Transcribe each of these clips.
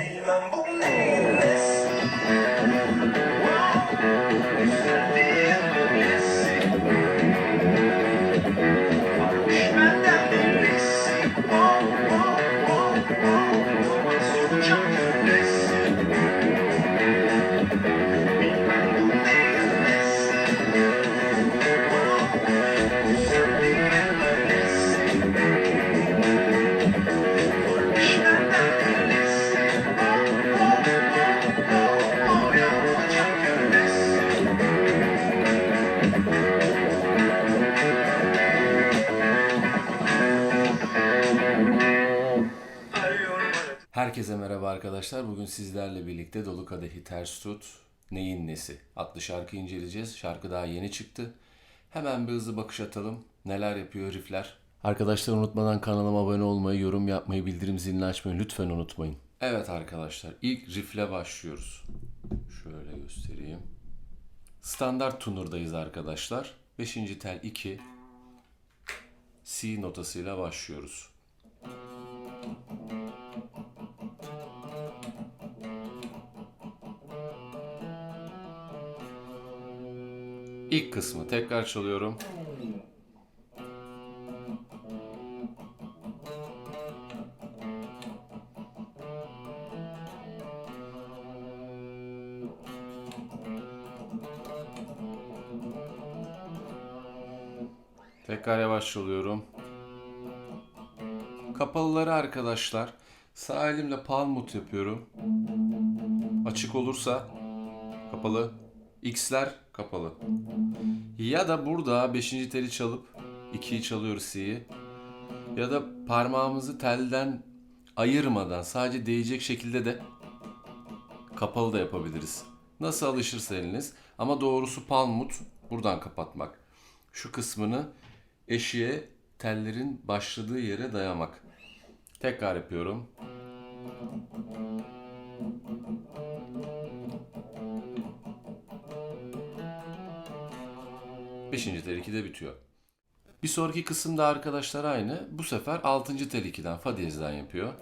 Bilmem bu neyin nesi Herkese merhaba arkadaşlar. Bugün sizlerle birlikte Dolu Kadehi Ters Tut Neyin Nesi adlı şarkı inceleyeceğiz. Şarkı daha yeni çıktı. Hemen bir hızlı bakış atalım. Neler yapıyor herifler? Arkadaşlar unutmadan kanalıma abone olmayı, yorum yapmayı, bildirim zilini açmayı lütfen unutmayın. Evet arkadaşlar ilk riffle başlıyoruz. Şöyle göstereyim. Standart tunurdayız arkadaşlar. 5. tel 2 C notasıyla başlıyoruz. İlk kısmı tekrar çalıyorum. Tekrar yavaş çalıyorum. Kapalıları arkadaşlar sağ elimle palm mut yapıyorum. Açık olursa kapalı. X'ler kapalı. Ya da burada 5. teli çalıp 2'yi çalıyoruz C'yi. Ya da parmağımızı telden ayırmadan sadece değecek şekilde de kapalı da yapabiliriz. Nasıl alışırsa eliniz. Ama doğrusu palmut buradan kapatmak. Şu kısmını eşiğe tellerin başladığı yere dayamak. Tekrar yapıyorum. Beşinci tel 2'de bitiyor. Bir sonraki kısımda arkadaşlar aynı. Bu sefer 6. tel 2'den fa diyezden yapıyor.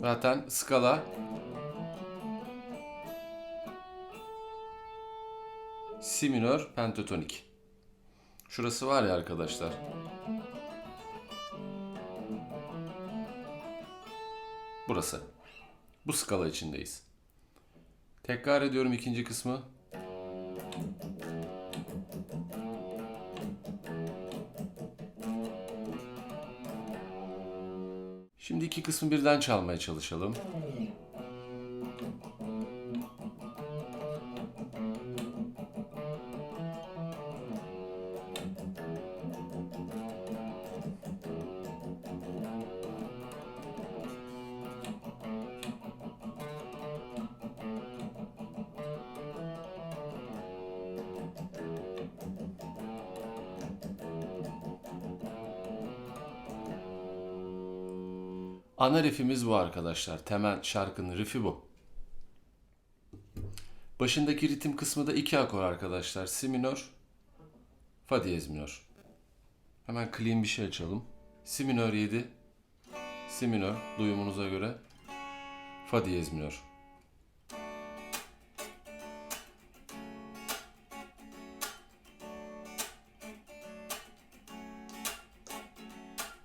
Zaten skala Si minör pentatonik. Şurası var ya arkadaşlar. Burası. Bu skala içindeyiz. Tekrar ediyorum ikinci kısmı. Şimdi iki kısmı birden çalmaya çalışalım. Ana riffimiz bu arkadaşlar. Temel şarkının riffi bu. Başındaki ritim kısmı da iki akor arkadaşlar. Si minör, fa diyez minör. Hemen clean bir şey açalım. Si minör 7, si minör duyumunuza göre fa diyez minör.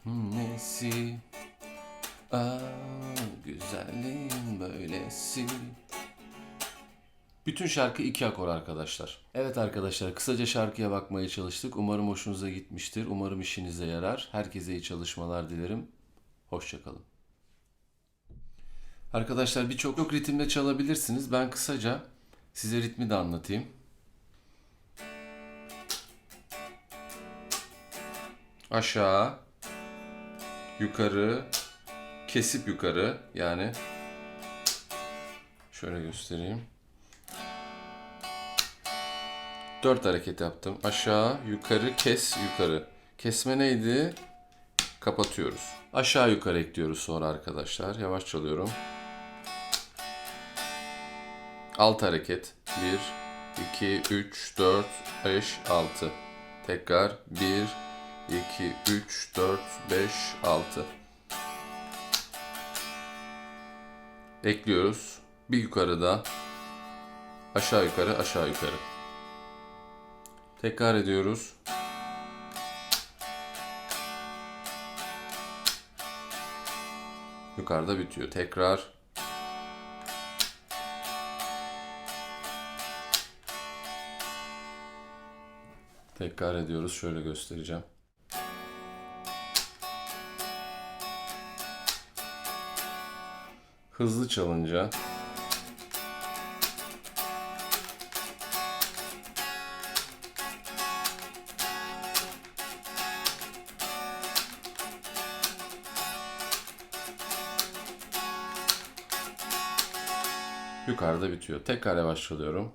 Nesi Aa, güzelliğin böylesi. Bütün şarkı iki akor arkadaşlar. Evet arkadaşlar kısaca şarkıya bakmaya çalıştık. Umarım hoşunuza gitmiştir. Umarım işinize yarar. Herkese iyi çalışmalar dilerim. Hoşçakalın. Arkadaşlar birçok çok ritimle çalabilirsiniz. Ben kısaca size ritmi de anlatayım. Aşağı, yukarı, kesip yukarı yani şöyle göstereyim. Dört hareket yaptım. Aşağı, yukarı, kes, yukarı. Kesme neydi? Kapatıyoruz. Aşağı yukarı ekliyoruz sonra arkadaşlar. Yavaş çalıyorum. Alt hareket. 1, 2, 3, 4, 5, 6. Tekrar 1, 2, 3, 4, 5, 6. Ekliyoruz. Bir yukarıda aşağı yukarı aşağı yukarı. Tekrar ediyoruz. Yukarıda bitiyor. Tekrar Tekrar ediyoruz. Şöyle göstereceğim. Hızlı çalınca yukarıda bitiyor. Tekrar yavaş çalıyorum.